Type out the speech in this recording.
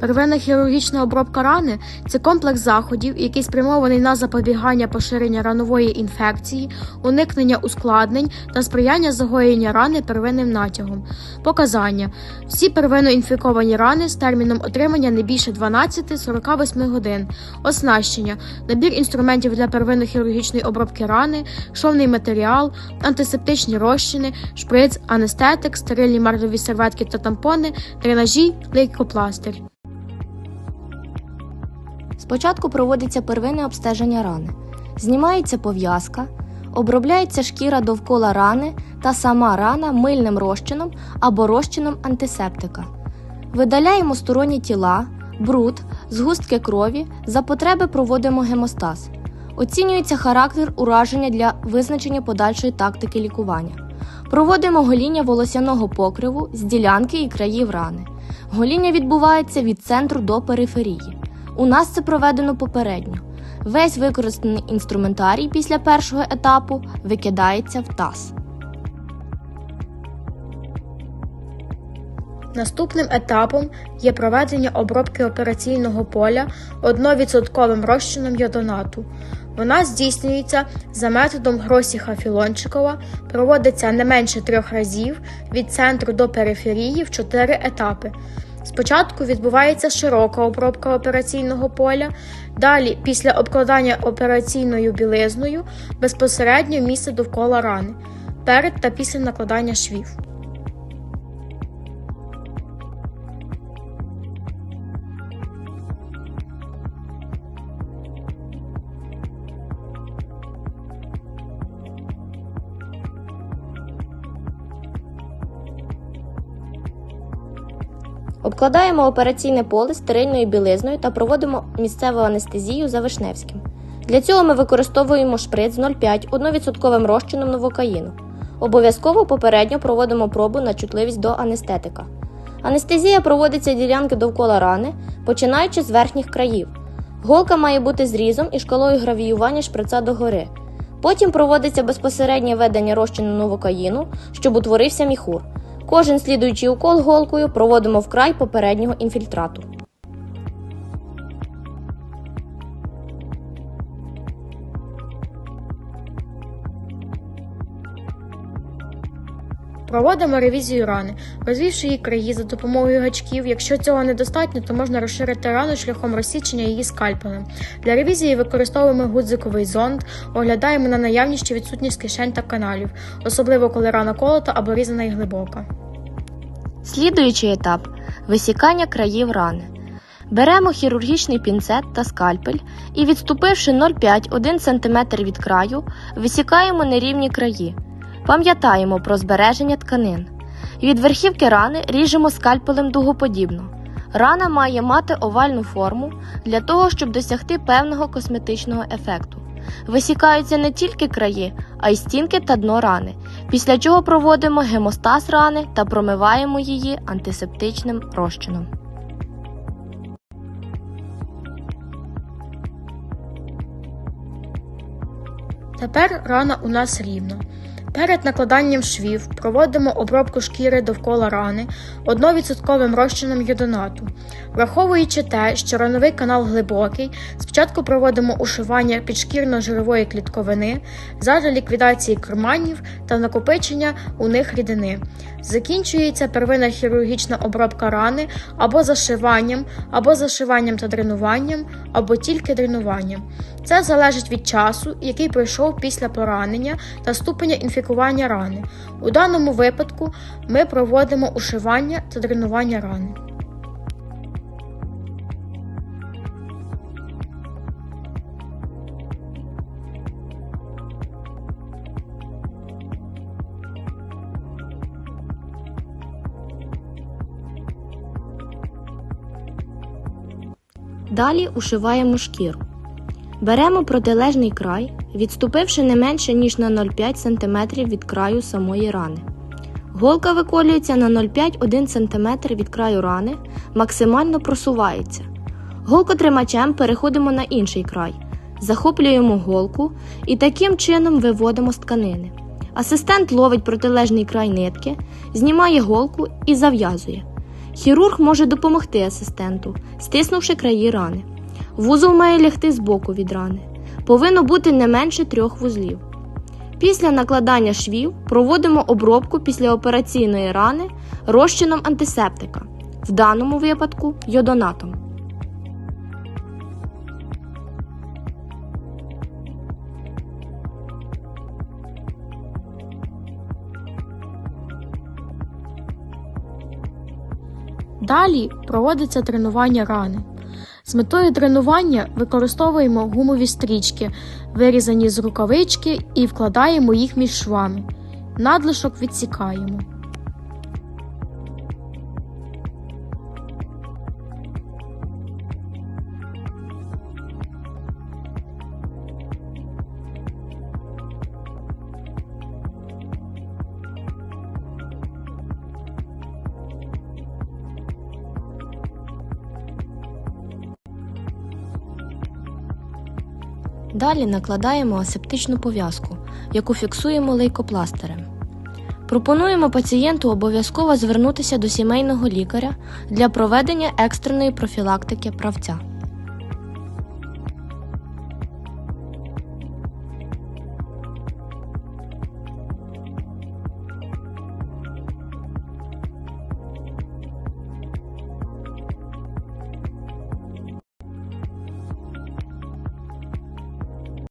Первинна хірургічна обробка рани це комплекс заходів, який спрямований на запобігання поширення ранової інфекції, уникнення ускладнень та сприяння загоєння рани первинним натягом. Показання: всі первинно інфіковані рани з терміном отримання не більше 12-48 годин. Оснащення, набір інструментів для первинно-хірургічної обробки рани, шовний матеріал, антисептичні розчини, шприц, анестетик, стерильні марлеві серветки та тампони, дренажі, лейкопластир. Спочатку проводиться первинне обстеження рани. Знімається пов'язка, обробляється шкіра довкола рани та сама рана мильним розчином або розчином антисептика. Видаляємо сторонні тіла, бруд, згустки крові, за потреби проводимо гемостаз. Оцінюється характер ураження для визначення подальшої тактики лікування. Проводимо гоління волосяного покриву з ділянки і країв рани. Гоління відбувається від центру до периферії. У нас це проведено попередньо. Весь використаний інструментарій після першого етапу викидається в таз. Наступним етапом є проведення обробки операційного поля 1% розчином йодонату. Вона здійснюється за методом Гросіха Філончикова, проводиться не менше трьох разів від центру до периферії в чотири етапи. Спочатку відбувається широка обробка операційного поля, далі, після обкладання операційною білизною, безпосередньо місце довкола рани, перед та після накладання швів. Обкладаємо операційне поле стерильною білизною та проводимо місцеву анестезію за Вишневським. Для цього ми використовуємо шприц 0,5 1% розчином новокаїну. Обов'язково попередньо проводимо пробу на чутливість до анестетика. Анестезія проводиться ділянки довкола рани, починаючи з верхніх країв. Голка має бути зрізом і шкалою гравіювання шприца догори. Потім проводиться безпосереднє ведення розчину новокаїну, щоб утворився міхур. Кожен слідуючий укол голкою проводимо вкрай попереднього інфільтрату. Проводимо ревізію рани, розвівши її краї за допомогою гачків. Якщо цього недостатньо, то можна розширити рану шляхом розсічення її скальпелем. Для ревізії використовуємо гудзиковий зонд, оглядаємо на наявність чи відсутність кишень та каналів, особливо коли рана колота або різана і глибока. Слідуючий етап висікання країв рани. Беремо хірургічний пінцет та скальпель і, відступивши 0,5-1 см від краю, висікаємо нерівні краї. Пам'ятаємо про збереження тканин. Від верхівки рани ріжемо скальпелем дугоподібно. Рана має мати овальну форму для того, щоб досягти певного косметичного ефекту. Висікаються не тільки краї, а й стінки та дно рани, після чого проводимо гемостаз рани та промиваємо її антисептичним розчином. Тепер рана у нас рівна. Перед накладанням швів проводимо обробку шкіри довкола рани 1% розчином йодонату. Враховуючи те, що рановий канал глибокий, спочатку проводимо ушивання підшкірно-жирової клітковини задля ліквідації карманів та накопичення у них рідини. Закінчується первинна хірургічна обробка рани або зашиванням, або зашиванням та дренуванням, або тільки дренуванням. Це залежить від часу, який пройшов після поранення та ступеня інфікування рани. У даному випадку ми проводимо ушивання та дренування рани. Далі ушиваємо шкіру. Беремо протилежний край, відступивши не менше ніж на 0,5 см від краю самої рани. Голка виколюється на 0,5-1 см від краю рани, максимально просувається. Голкотримачем переходимо на інший край, захоплюємо голку і таким чином виводимо з тканини. Асистент ловить протилежний край нитки, знімає голку і зав'язує. Хірург може допомогти асистенту, стиснувши краї рани. Вузол має лягти збоку від рани. Повинно бути не менше трьох вузлів. Після накладання швів проводимо обробку післяопераційної рани розчином антисептика, в даному випадку йодонатом. Далі проводиться тренування рани. З метою тренування використовуємо гумові стрічки, вирізані з рукавички, і вкладаємо їх між швами. Надлишок відсікаємо. Далі накладаємо асептичну пов'язку, яку фіксуємо лейкопластирем. Пропонуємо пацієнту обов'язково звернутися до сімейного лікаря для проведення екстреної профілактики правця.